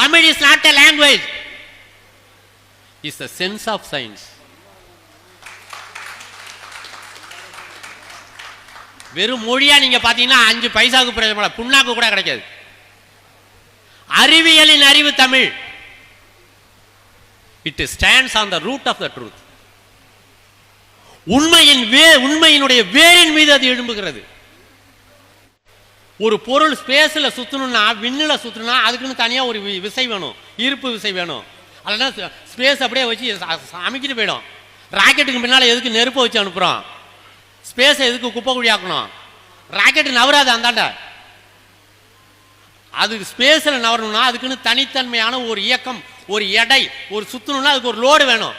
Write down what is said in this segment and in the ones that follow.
Tamil is not a language is a sense of science வெறும் மொழியா நீங்க பாத்தீங்கன்னா அஞ்சு பைசாவுக்கு பிரயோஜனம் புண்ணாக்கு கூட கிடைக்காது. அறிவியலின் அறிவு Tamil. It stands on the root of the truth உண்மையின் வே உண்மையினுடைய வேரின் மீது அது எழும்புகிறது. ஒரு பொருள் ஸ்பேஸில் சுற்றணும்னா விண்ணில் சுற்றணும்னா அதுக்குன்னு தனியாக ஒரு வி- விசை வேணும். ஈர்ப்பு விசை வேணும். அதெல்லாம் ஸ்பேஸ் அப்படியே வச்சு ச- ச- அமைக்கிட்டு போயிடும். ராக்கெட்டுக்கு பின்னால் எதுக்கு நெருப்பை வச்சு அனுப்புகிறோம் ஸ்பேஸை எதுக்கு குப்பை குழியாக்கணும் ராக்கெட்டு நவராது அந்தாண்ட. அது ஸ்பேஸில் நவரணும்னா அதுக்குன்னு தனித்தன்மையான ஒரு இயக்கம் ஒரு எடை ஒரு சுற்றணும்னா அதுக்கு ஒரு லோடு வேணும்.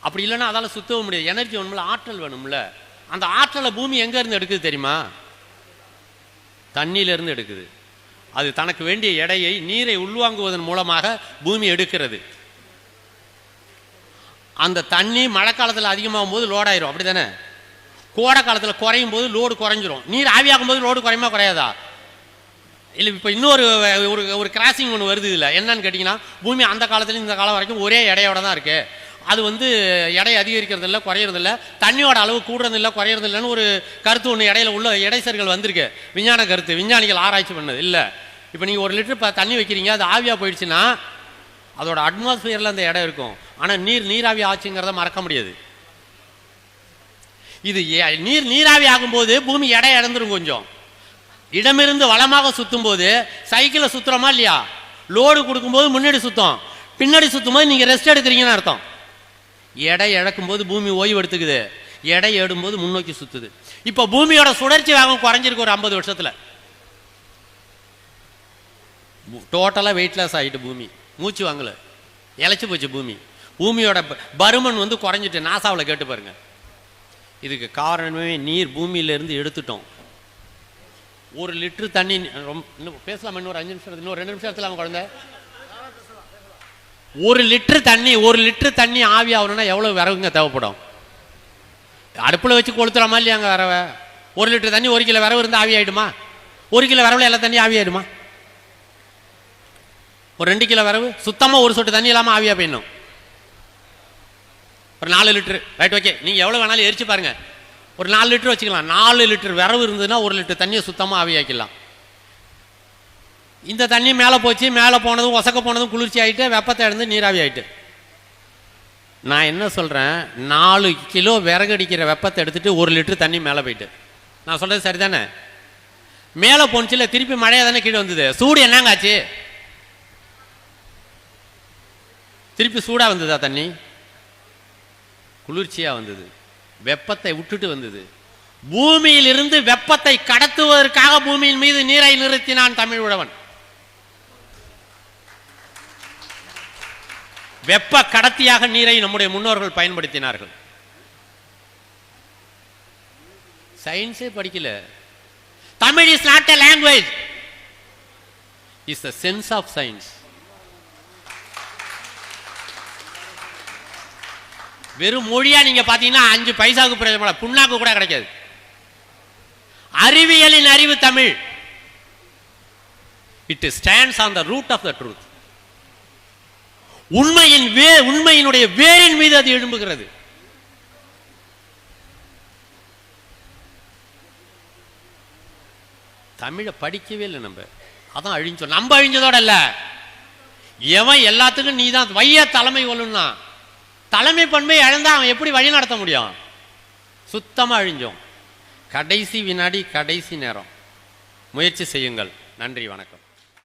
அப்படி இல்லைன்னா அதால் சுத்தவும் முடியாது. எனர்ஜி வேணும்ல ஆற்றல் வேணும்ல. அந்த ஆற்றலை பூமி எங்கேருந்து எடுக்குது தெரியுமா? தண்ணியிலிருந்து எடுக்குது. அது தனக்கு வேண்டிய எடையை நீரை உள்வாங்குவதன் மூலமாக பூமி எடுக்கிறது. அந்த தண்ணி மழை காலத்தில் அதிகமாகும் போது லோடாயிரும் அப்படி தானே கோடை காலத்தில் குறையும் போது லோடு குறைஞ்சிரும். நீர் ஆவியாகும் போது லோடு குறையுமா குறையாதா? இல்லை இப்போ இன்னொரு ஒரு ஒரு கிராசிங் ஒன்று வருது இல்லை என்னன்னு கேட்டிங்கன்னா பூமி அந்த காலத்துலேயும் இந்த காலம் வரைக்கும் ஒரே இடையோட தான் இருக்குது அது வந்து எடை அதிகரிக்கிறது இல்லை குறையிறது இல்லை தண்ணியோட அளவு கூடுறது இல்லை குறையிறது இல்லைன்னு ஒரு கருத்து ஒன்று இடையில உள்ள இடைசர்கள் வந்திருக்கு. விஞ்ஞான கருத்து விஞ்ஞானிகள் ஆராய்ச்சி பண்ணது இல்லை. இப்போ நீங்கள் ஒரு லிட்டர் இப்போ தண்ணி வைக்கிறீங்க அது ஆவியாக போயிடுச்சுன்னா அதோட அட்மாஸ்பியரில் அந்த இடம் இருக்கும். ஆனால் நீர் நீராவி ஆச்சுங்கிறத மறக்க முடியாது. இது ஏ- நீர் நீராவி ஆகும்போது பூமி எடை இழந்துரும் கொஞ்சம். இடமிருந்து வளமாக சுத்தும் போது சைக்கிளை சுத்துறோமா இல்லையா? லோடு கொடுக்கும்போது முன்னாடி சுத்தம். பின்னாடி சுத்தும் போது நீங்கள் ரெஸ்ட் எடுக்கிறீங்கன்னு அர்த்தம். எடை இழக்கும் போது பூமி ஓய்வு எடுத்துக்குது எடை ஏடும்போது முன்னோக்கி சுத்துது. இப்போ பூமியோட சுழற்சி வேகம் குறைஞ்சிருக்கு ஒரு ஐம்பது வருஷத்துல. டோட்டலாக வெயிட்லெஸ் ஆகிட்டு பூமி. மூச்சு வாங்கல. இழைச்சி போச்சு பூமி. பூமியோட பருமன் வந்து குறைஞ்சிட்டு நாசாவில் கேட்டு பாருங்க. இதுக்கு காரணமே நீர் பூமியிலேருந்து எடுத்துட்டோம். ஒரு லிட்டர் தண்ணி ரொம்ப இன்னும் பேசலாம் இன்னொரு அஞ்சு நிமிஷம் இன்னொரு ரெண்டு நிமிஷம் எடுத்துலாமா குழந்தை? ஒரு லிட்டரு தண்ணி ஒரு லிட்டரு தண்ணி ஆவி ஆகணும்னா எவ்வளோ விறகுங்க தேவைப்படும்? அடுப்பில் வச்சு கொளுத்துலாமா இல்லையா அங்கே வரவை ஒரு லிட்டர் தண்ணி ஒரு கிலோ விறவு இருந்தால் ஆவி ஆகிடுமா ஒரு கிலோ விறவுல எல்லா தண்ணி ஆவி ஆகிடுமா ஒரு ரெண்டு கிலோ விறவு சுத்தமாக ஒரு சொட்டு தண்ணி இல்லாமல் ஆவியாக போயிடணும். ஒரு நாலு லிட்டர். ரைட் ஓகே நீங்கள் எவ்வளோ வேணாலும் எரிச்சு பாருங்கள் ஒரு நாலு லிட்டர் வச்சுக்கலாம். நாலு லிட்டர் விறவு இருந்ததுன்னா ஒரு லிட்டர் தண்ணியை சுத்தமாக ஆவியாக்கலாம் இந்த தண்ணி மேலே போச்சு மேலே போனதும் ஒசக்க போனதும் குளிர்ச்சி ஆகிட்டு வெப்பத்தை இழந்து நீராவி ஆயிட்டு. நான் என்ன சொல்கிறேன் நாலு கிலோ விறகு அடிக்கிற வெப்பத்தை எடுத்துகிட்டு ஒரு லிட்டர் தண்ணி மேலே போயிட்டு. நான் சொல்கிறது சரிதானே? மேலே போனுச்சுல திருப்பி மழையாக தானே கீழே வந்தது? சூடு என்னங்க ஆச்சு? திருப்பி சூடாக வந்ததா தண்ணி? குளிர்ச்சியாக வந்தது. வெப்பத்தை விட்டுட்டு வந்தது. பூமியிலிருந்து வெப்பத்தை கடத்துவதற்காக பூமியின் மீது நீரை நிறுத்தினான் தமிழ் உழவன். வெப்ப கடத்தியாக நீரை நம்முடைய முன்னோர்கள் பயன்படுத்தினார்கள். சயின்ஸே படிக்கல. Tamil is not a language is the sense of science வெறும் மொழியா நீங்க பாத்தீங்கன்னா அஞ்சு பைசாவுக்கு பிரயோஜனம் புண்ணாக்கு கூட கிடைக்காது. அறிவியலின் அறிவு Tamil. It stands on the root of the truth உண்மையின் வே உண்மையினுடைய வேரின் மீது அது எழும்புகிறது. தமிழை படிக்கவே இல்லை நம்ம. அதான் அழிஞ்சோம் நம்ம அழிஞ்சதோட இல்ல. எவன் எல்லாத்துக்கும் நீ தான் வைய தலைமை ஒழுன்னா தலைமை பண்பை இழந்தா அவன் எப்படி வழி நடத்த முடியும்? சுத்தமா அழிஞ்சோம். கடைசி வினாடி கடைசி நேரம். முயற்சி செய்யுங்கள். நன்றி வணக்கம்.